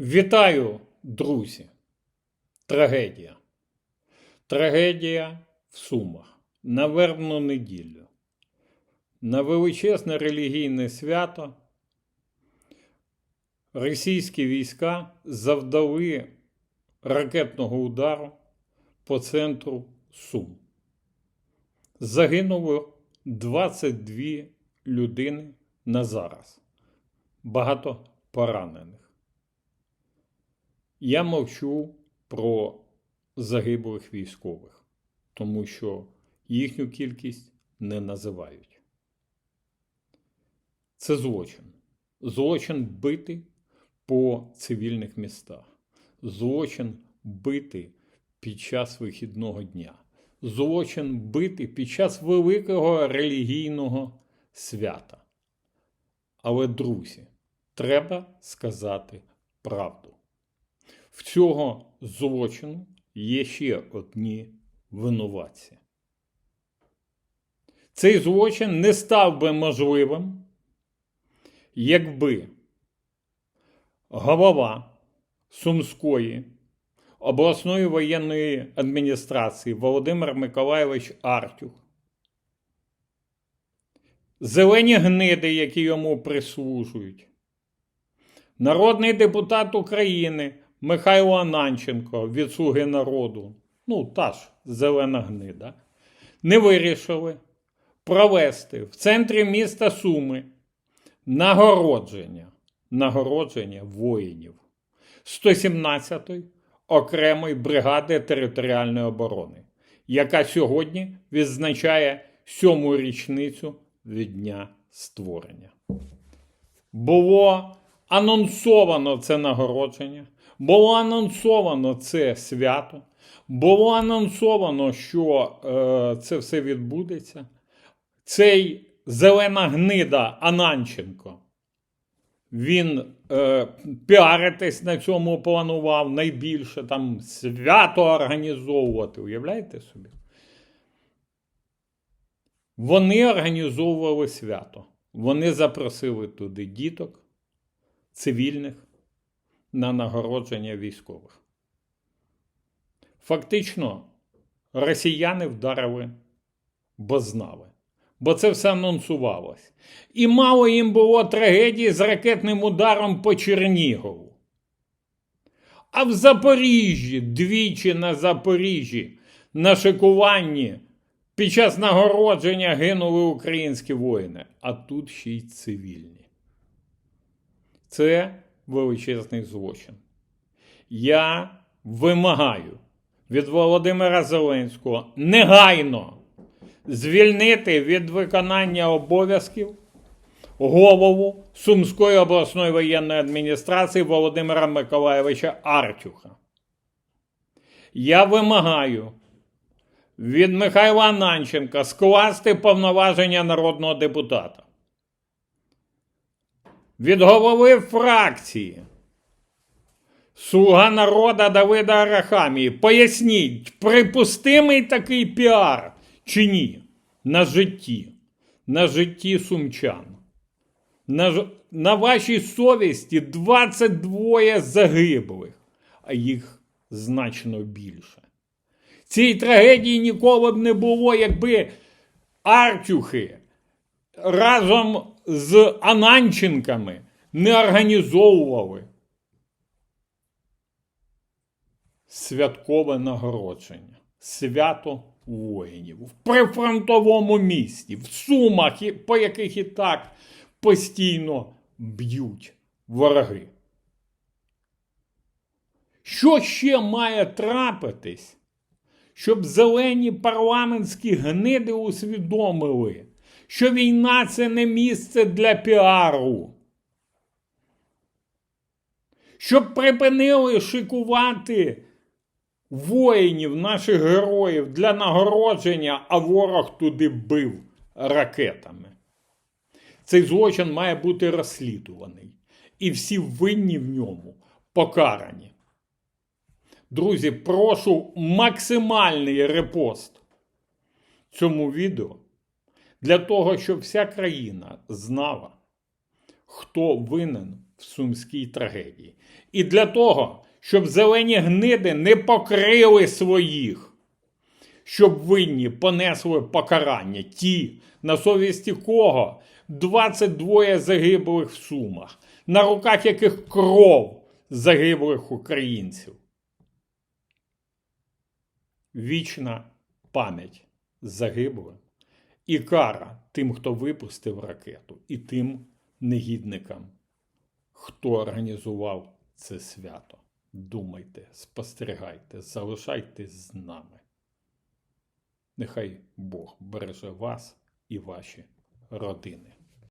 Вітаю, друзі! Трагедія. Трагедія в Сумах на вербну неділю. На величезне релігійне свято російські війська завдали ракетного удару по центру Сум. Загинуло 22 людини на зараз. Багато поранених. Я мовчу про загиблих військових, тому що їхню кількість не називають. Це злочин. Злочин бити по цивільних містах. Злочин бити під час вихідного дня. Злочин бити під час великого релігійного свята. Але, друзі, треба сказати правду. В цього злочину є ще одні винуватці. Цей злочин не став би можливим, якби голова Сумської обласної воєнної адміністрації Володимир Миколайович Артюх, зелені гниди, які йому прислужують, народний депутат України Михайло Ананченко від Слуги народу, ну та ж зелена гнида, не вирішили провести в центрі міста Суми нагородження, нагородження воїнів. 117-ї окремої бригади територіальної оборони, яка сьогодні відзначає сьому річницю від дня створення. Було анонсовано це нагородження, було анонсовано це свято, було анонсовано, що е, це все відбудеться. Цей зелена гнида Ананченко. Він е, піаритись на цьому планував найбільше там свято організовувати. Уявляєте собі? Вони організовували свято. Вони запросили туди діток, цивільних на нагородження військових. Фактично, росіяни вдарили, бо знали. Бо це все анонсувалось. І мало їм було трагедії з ракетним ударом по Чернігову. А в Запоріжжі, двічі на Запоріжжі, на шикуванні, під час нагородження гинули українські воїни, а тут ще й цивільні. Це величезний злочин. Я вимагаю від Володимира Зеленського негайно звільнити від виконання обов'язків голову Сумської обласної воєнної адміністрації Володимира Миколаєвича Артюха. Я вимагаю від Михайла Ананченка скласти повноваження народного депутата. Від голови фракції Слуга народа Давида Арахамії. Поясніть, припустимий такий піар чи ні? На житті, на житті сумчан. На, на вашій совісті 22 загиблих, а їх значно більше. Цій трагедії ніколи б не було, якби Артюхи разом з Ананченками не організовували святкове нагородження, свято воїнів в прифронтовому місті, в Сумах, по яких і так постійно б'ють вороги. Що ще має трапитись, щоб зелені парламентські гниди усвідомили, що війна це не місце для піару? Щоб припинили шикувати воїнів, наших героїв для нагородження, а ворог туди бив ракетами. Цей злочин має бути розслідуваний, і всі винні в ньому покарані. Друзі, прошу максимальний репост цьому відео для того, щоб вся країна знала, хто винен в сумській трагедії. І для того, щоб зелені гниди не покрили своїх, щоб винні понесли покарання, ті, на совісті кого 22 загиблих в Сумах, на руках яких кров загиблих українців. Вічна пам'ять загиблим і кара тим, хто випустив ракету, і тим негідникам, хто організував це свято. Думайте, спостерігайте, залишайтесь з нами. Нехай Бог береже вас і ваші родини.